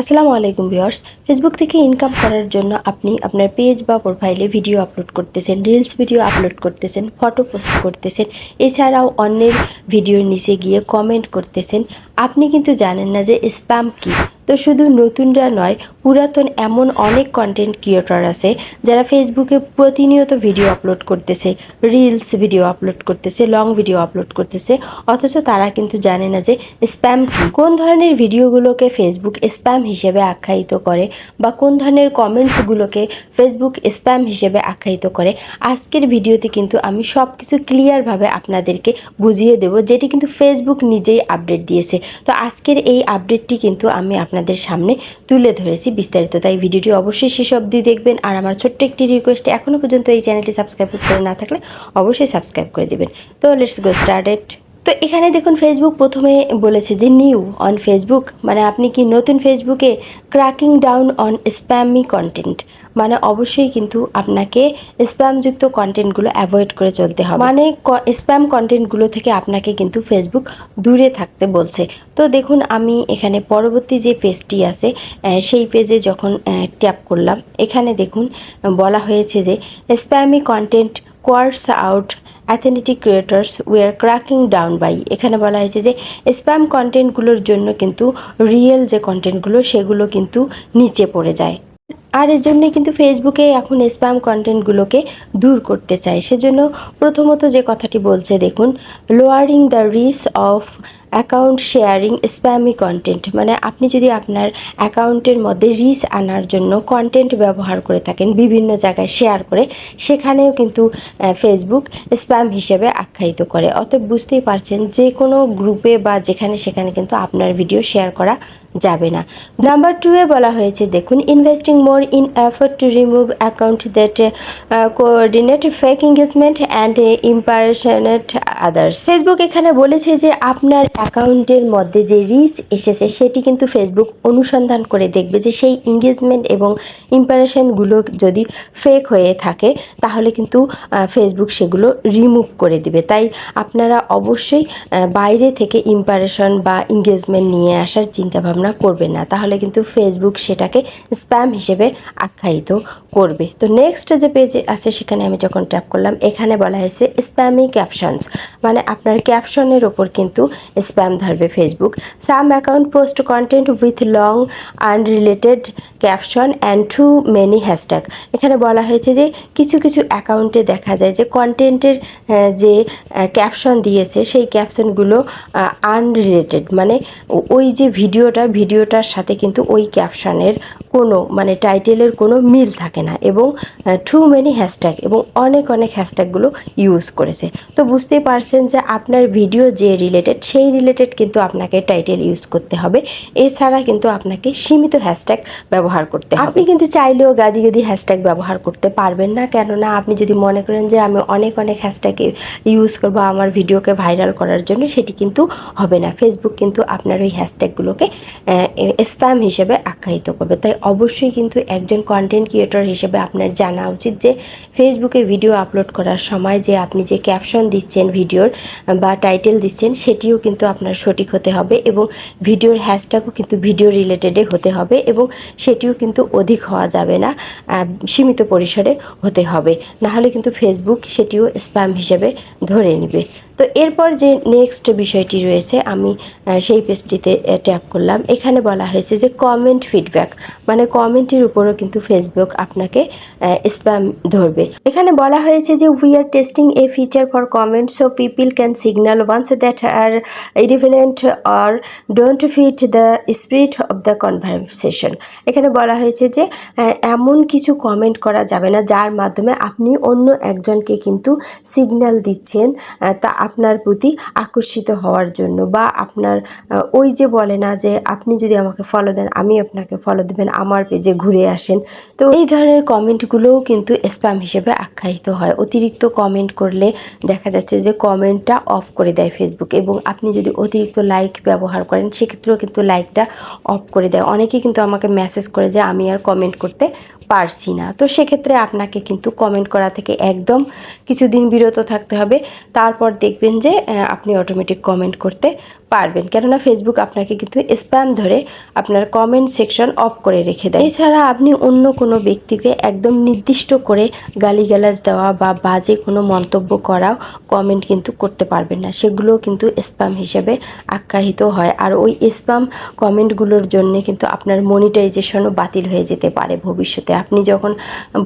আসসালামু আলাইকুম viewers. Facebook থেকে ইনকাম করার জন্য আপনি আপনার পেজ বা প্রোফাইলে ভিডিও আপলোড করতেছেন রিলস ভিডিও আপলোড করতেছেন ফটো পোস্ট করতেছেন, এছাড়াও অন্যের ভিডিওর নিচে গিয়ে কমেন্ট করতেছেন। আপনি কিন্তু জানেন না যে স্প্যাম কী। তো শুধু নতুনরা নয়, পুরাতন এমন অনেক কন্টেন্ট ক্রিয়েটর আছে যারা ফেসবুকে প্রতিনিয়ত ভিডিও আপলোড করতেছে রিলস ভিডিও আপলোড করতেছে লং ভিডিও আপলোড করতেছে, অথচ তারা কিন্তু জানে না যে স্প্যাম কোন ধরনের ভিডিওগুলোকে ফেসবুক স্প্যাম হিসেবে আখ্যায়িত করে বা কোন ধরনের কমেন্টসগুলোকে ফেসবুক স্প্যাম হিসেবে আখ্যায়িত করে, আজকের ভিডিওতে কিন্তু আমি সব কিছু ক্লিয়ারভাবে আপনাদেরকে বুঝিয়ে দেব, যেটি কিন্তু ফেসবুক নিজেই আপডেট দিয়েছে। তো আজকের এই আপডেটটি কিন্তু আমি আপনাদের সামনে তুলে ধরেছি বিস্তারিত। তাই ভিডিওটি অবশ্যই শেষ অব্দি দেখবেন। আর আমার ছোট্ট একটি রিকোয়েস্ট এখনও পর্যন্ত এই চ্যানেলটি সাবস্ক্রাইব করে না থাকলে অবশ্যই সাবস্ক্রাইব করে দেবেন। তো লেটস গো স্টার্টেড তো এখানে দেখুন ফেসবুক প্রথমে বলেছে যে নিউ অন ফেসবুক মানে আপনি কি নতুন ফেসবুকে cracking down on spammy content মানে অবশ্যই কিন্তু আপনাকে স্প্যামযুক্ত কন্টেন্টগুলো অ্যাভয়েড করে চলতে হবে। মানে স্প্যাম কন্টেন্টগুলো থেকে আপনাকে কিন্তু ফেসবুক দূরে থাকতে বলছে। তো দেখুন, আমি এখানে পরবর্তী যে পেজটি আছে সেই পেজে যখন ট্যাপ করলাম, এখানে দেখুন, বলা হয়েছে যে spammy content crowds out authentic creators we are cracking down by এখানে বলা হয়েছে যে স্প্যাম কন্টেন্টগুলোর জন্য কিন্তু রিয়েল যে কন্টেন্টগুলো সেগুলো কিন্তু নিচে পড়ে যায়। আর এর জন্যে কিন্তু ফেসবুকে এখন স্প্যাম কন্টেন্টগুলোকে দূর করতে চায়। সেজন্য প্রথমত যে কথাটি বলছে, দেখুন lowering the reach of account sharing spammy content মানে আপনি যদি আপনার অ্যাকাউন্টের মধ্যে রিস আনার জন্য কন্টেন্ট ব্যবহার করে থাকেন, বিভিন্ন জায়গায় শেয়ার করে, সেখানেও কিন্তু ফেসবুক স্প্যাম হিসেবে আখ্যায়িত করে। অতএব বুঝতেই পারছেন, যে কোনো গ্রুপে বা যেখানে সেখানে কিন্তু আপনার ভিডিও শেয়ার করা যাবে না। নাম্বার টুয়ে বলা হয়েছে, দেখুন investing more in effort to remove account that coordinate fake engagement and impersonate others Facebook এখানে বলেছে যে, আপনার অ্যাকাউন্টের মধ্যে যে রিচ এসেছে, সেটি কিন্তু ফেসবুক অনুসন্ধান করে দেখবে যে সেই এঙ্গেজমেন্ট এবং ইম্পারেশনগুলো যদি ফেক হয়ে থাকে, তাহলে কিন্তু ফেসবুক সেগুলো রিমুভ করে দিবে। তাই আপনারা অবশ্যই বাইরে থেকে ইম্পারেশন বা এঙ্গেজমেন্ট নিয়ে আসার চিন্তাভাবনা করবেন না। তাহলে কিন্তু ফেসবুক সেটাকে স্প্যাম হিসেবে আখ্যায়িত করবে। তো নেক্সট যে পেজে আছে, সেখানে আমি যখন ট্যাপ করলাম, এখানে বলা হয়েছে স্প্যামি ক্যাপশনস মানে আপনার ক্যাপশনের ওপর কিন্তু স্প্যাম ধরবে Facebook some account post content with long unrelated caption and too many hashtag এখানে বলা হয়েছে যে, কিছু কিছু অ্যাকাউন্টে দেখা যায় যে কন্টেন্টের যে ক্যাপশন দিয়েছে, সেই ক্যাপশনগুলো আনরিলেটেড মানে ওই যে ভিডিওটা, ভিডিওটার সাথে কিন্তু ওই ক্যাপশনের কোনো মানে টাইটেলের কোনো মিল থাকে না এবং টু মেনি হ্যাশট্যাগ এবং অনেক অনেক হ্যাশট্যাগুলো ইউজ করেছে। তো বুঝতেই পারছেন যে, আপনার ভিডিও যে রিলেটেড সেই রিলেটেড কিন্তু আপনাকে টাইটেল ইউজ করতে হবে। এছাড়া কিন্তু আপনাকে সীমিত হ্যাশট্যাগ ব্যবহার করতে হবে। আপনি কিন্তু চাইলেও গাদি গাদি হ্যাশট্যাগ ব্যবহার করতে পারবেন না। কেননা আপনি যদি মনে করেন যে আমি অনেক অনেক হ্যাশট্যাগ ইউজ করব আমার ভিডিওকে ভাইরাল করার জন্য সেটি কিন্তু হবে না। ফেসবুক কিন্তু আপনার ওই হ্যাশট্যাগুলোকে স্প্যাম হিসেবে আখ্যায়িত করবে। তাই অবশ্যই কিন্তু একজন কন্টেন্ট ক্রিয়েটর হিসেবে আপনার জানা উচিত যে ফেসবুকে ভিডিও আপলোড করার সময় যে আপনি যে ক্যাপশন দিচ্ছেন ভিডিওর বা টাইটেল দিচ্ছেন সেটিও কিন্তু আপনার সঠিক হতে হবে এবং ভিডিওর হ্যাশট্যাগও কিন্তু ভিডিও রিলেটেডে হতে হবে এবং সেটিও কিন্তু অধিক হওয়া যাবে না সীমিত পরিসরে হতে হবে। নাহলে কিন্তু ফেসবুক সেটিও স্প্যাম হিসেবে ধরে নেবে। তো এরপর যে নেক্সট বিষয়টি রয়েছে, আমি সেই পেজটিতে ট্যাপ করলাম। এখানে বলা হয়েছে যে কমেন্ট ফিডব্যাক মানে কমেন্টের উপরও কিন্তু ফেসবুক আপনাকে স্প্যাম ধরবে। এখানে বলা হয়েছে যে we are testing a feature for comment so people can signal ones that are irrelevant or don't fit the spirit of the conversation এখানে বলা হয়েছে যে এমন কিছু কমেন্ট করা যাবে না, যার মাধ্যমে আপনি অন্য একজনকে কিন্তু সিগন্যাল দিচ্ছেন তা আপনার প্রতি আকর্ষিত হওয়ার জন্য বা আপনার ওই যে বলে না যে আপনি যদি আমাকে ফলো দেন, আমি আপনাকে ফলো দেবেন, আমার পেজে ঘুরে আসেন। তো এই ধরনের কমেন্টগুলোও কিন্তু স্প্যাম হিসেবে আখ্যায়িত হয়। অতিরিক্ত কমেন্ট করলে দেখা যাচ্ছে যে কমেন্টটা অফ করে দেয় ফেসবুক এবং আপনি যদি অতিরিক্ত লাইক ব্যবহার করেন, সেক্ষেত্রেও কিন্তু লাইকটা অফ করে দেয়। অনেকেই কিন্তু আমাকে মেসেজ করে যে, আমি আর কমেন্ট করতে পারছি না। তো সেক্ষেত্রে আপনাকে কিন্তু কমেন্ট করা থেকে একদম কিছুদিন বিরত থাকতে হবে। তারপর দেখবেন যে আপনি অটোমেটিক কমেন্ট করতে পারবেন। কেননা ফেসবুক আপনাকে কিন্তু স্প্যাম ধরে আপনার কমেন্ট সেকশন অফ করে রেখে দেয়। এছাড়া আপনি অন্য কোনো ব্যক্তিকে একদম নির্দিষ্ট করে গালিগালাজ দেওয়া বা বাজে কোনো মন্তব্য করাও কমেন্ট কিন্তু করতে পারবেন না। সেগুলো কিন্তু স্প্যাম হিসেবে আখ্যায়িত হয়। আর ওই স্প্যাম কমেন্টগুলোর জন্য কিন্তু আপনার মনিটাইজেশনও বাতিল হয়ে যেতে পারে ভবিষ্যতে। আপনি যখন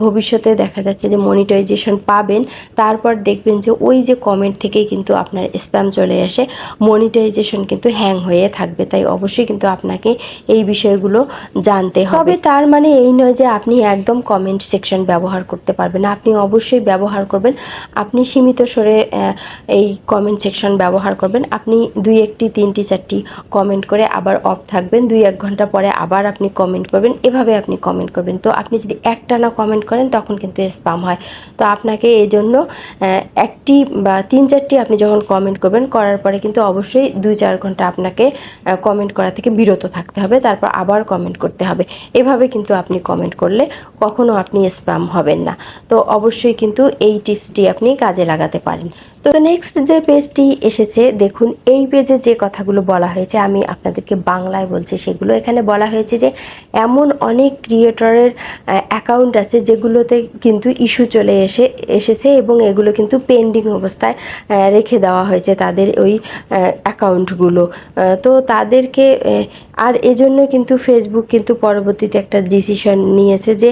ভবিষ্যতে দেখা যাচ্ছে যে মনিটাইজেশন পাবেন, তারপর দেখবেন যে ওই যে কমেন্ট থেকেই কিন্তু আপনার স্প্যাম চলে আসে। মনিটাইজেশন কিন্তু হ্যাং হয়ে থাকবে তাই অবশ্যই কিন্তু আপনাকে এই বিষয়গুলো জানতে হবে। তার মানে এই নয় যে আপনি একদম কমেন্ট সেকশন ব্যবহার করতে পারবেন আপনি অবশ্যই ব্যবহার করবেন আপনি সীমিত আহ, এই কমেন্ট সেকশন ব্যবহার করবেন আপনি দুই একটি তিনটি চারটি কমেন্ট করে আবার অফ থাকবেন দুই এক ঘণ্টা পরে আবার আপনি কমেন্ট করবেন এভাবে আপনি কমেন্ট করবেন। তো আপনি যদি একটানা কমেন্ট করেন তখন কিন্তু স্পাম হয়। তো আপনাকে এই জন্য একটি বা তিন চারটি আপনি যখন কমেন্ট করবেন করার পরে কিন্তু অবশ্যই দুই চার ঘণ্টা আপনাকে কমেন্ট করা থেকে বিরত থাকতে হবে, তারপর আবার কমেন্ট করতে হবে। এভাবে কিন্তু আপনি কমেন্ট করলে কখনো আপনি স্প্যাম হবেন না। তো অবশ্যই কিন্তু এই টিপসটি আপনি কাজে লাগাতে পারেন। তো নেক্সট যে পেজটি এসেছে, দেখুন, এই পেজে যে কথাগুলো বলা হয়েছে, আমি আপনাদেরকে বাংলায় বলছি, সেগুলো এখানে বলা হয়েছে যে, এমন অনেক ক্রিয়েটরের অ্যাকাউন্ট আছে যেগুলোতে কিন্তু ইস্যু চলে এসে, এসেছে এবং এগুলো কিন্তু পেন্ডিং অবস্থায় রেখে দেওয়া হয়েছে তাদের ওই অ্যাকাউন্টগুলো তো তাদেরকে আর এজন্য কিন্তু ফেসবুক কিন্তু পরবর্তীতে একটা ডিসিশন নিয়েছে যে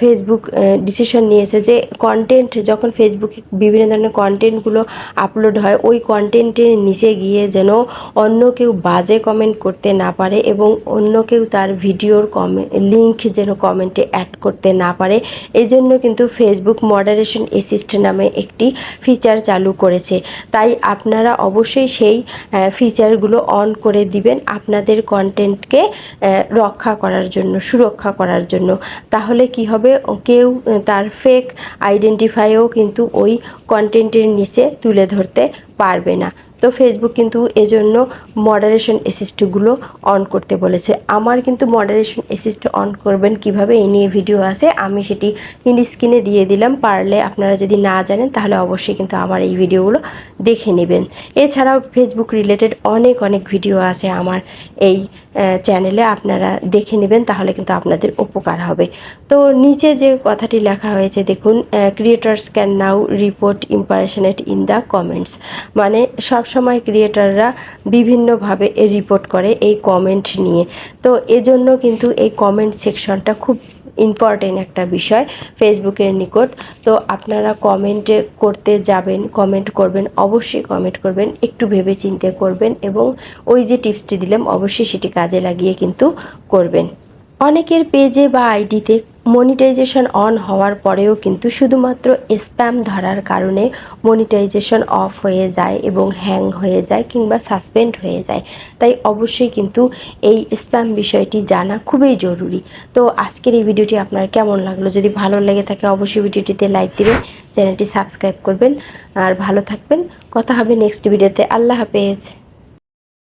ফেসবুক ডিসিশন নিয়েছে যে কন্টেন্ট যখন ফেসবুকে বিভিন্ন ধরনের কন্টেন্টগুলো আপলোড হয়, ওই কন্টেন্টের নিচে গিয়ে যেন অন্য কেউ বাজে কমেন্ট করতে না পারে এবং অন্য কেউ তার ভিডিওর কমে লিঙ্ক যেন কমেন্টে অ্যাড করতে না পারে। এই জন্য কিন্তু ফেসবুক মডারেশন অ্যাসিস্ট নামে একটি ফিচার চালু করেছে। তাই আপনারা অবশ্যই সেই ফিচারগুলো অন করে দিবেন। আপনাদের কন্টেন্টকে রক্ষা করার জন্য, সুরক্ষা করার জন্য। তাহলে কি হবে? কেউ তার ফেক আইডেন্টিফাইও কিন্তু ওই কন্টেন্টের নিচে তুলে ধরতে পারবে না। তো ফেসবুক কিন্তু এজন্য মডারেশন অ্যাসিস্টগুলো অন করতে বলেছে। আমার কিন্তু মডারেশন অ্যাসিস্ট অন করবেন কীভাবে এই নিয়ে ভিডিও আছে আমি সেটি স্ক্রিনে দিয়ে দিলাম। পারলে আপনারা যদি না জানেন, তাহলে অবশ্যই কিন্তু আমার এই ভিডিওগুলো দেখে নেবেন। এছাড়াও ফেসবুক রিলেটেড অনেক অনেক ভিডিও আছে আমার এই চ্যানেলে আপনারা দেখে নেবেন, তাহলে কিন্তু আপনাদের উপকার হবে। তো নিচে যে কথাটি লেখা হয়েছে, দেখুন creators can now report impersonate in the comments মানে সবসময় ক্রিয়েটাররা বিভিন্নভাবে রিপোর্ট করে, এই কমেন্ট নিয়ে। তো এজন্য কিন্তু এই কমেন্ট সেকশনটা খুব ইম্পর্টেন্ট একটা বিষয় ফেসবুকের নিকট। তো আপনারা কমেন্টে করতে যাবেন কমেন্ট করবেন, অবশ্যই কমেন্ট করবেন, একটু ভেবে চিন্তে করবেন এবং ওই যে টিপসটি দিলাম, অবশ্যই সেটি কাজে লাগিয়ে কিন্তু করবেন। অনেকের পেজে বা আইডিতে মনিটাইজেশন অন হওয়ার পরেও কিন্তু শুধুমাত্র স্প্যাম ধরার কারণে মনিটাইজেশন অফ হয়ে যায় এবং হ্যাং হয়ে যায় কিংবা সাসপেন্ড হয়ে যায়। তাই অবশ্যই কিন্তু এই স্প্যাম বিষয়টি জানা খুবই জরুরি। তো আজকের এই ভিডিওটি আপনার কেমন লাগল? যদি ভালো লেগে থাকে অবশ্যই ভিডিওটিতে লাইক দিবেন, চ্যানেলটি সাবস্ক্রাইব করবেন। আর ভালো থাকবেন। কথা হবে নেক্সট ভিডিওতে। আল্লাহ হাফেজ।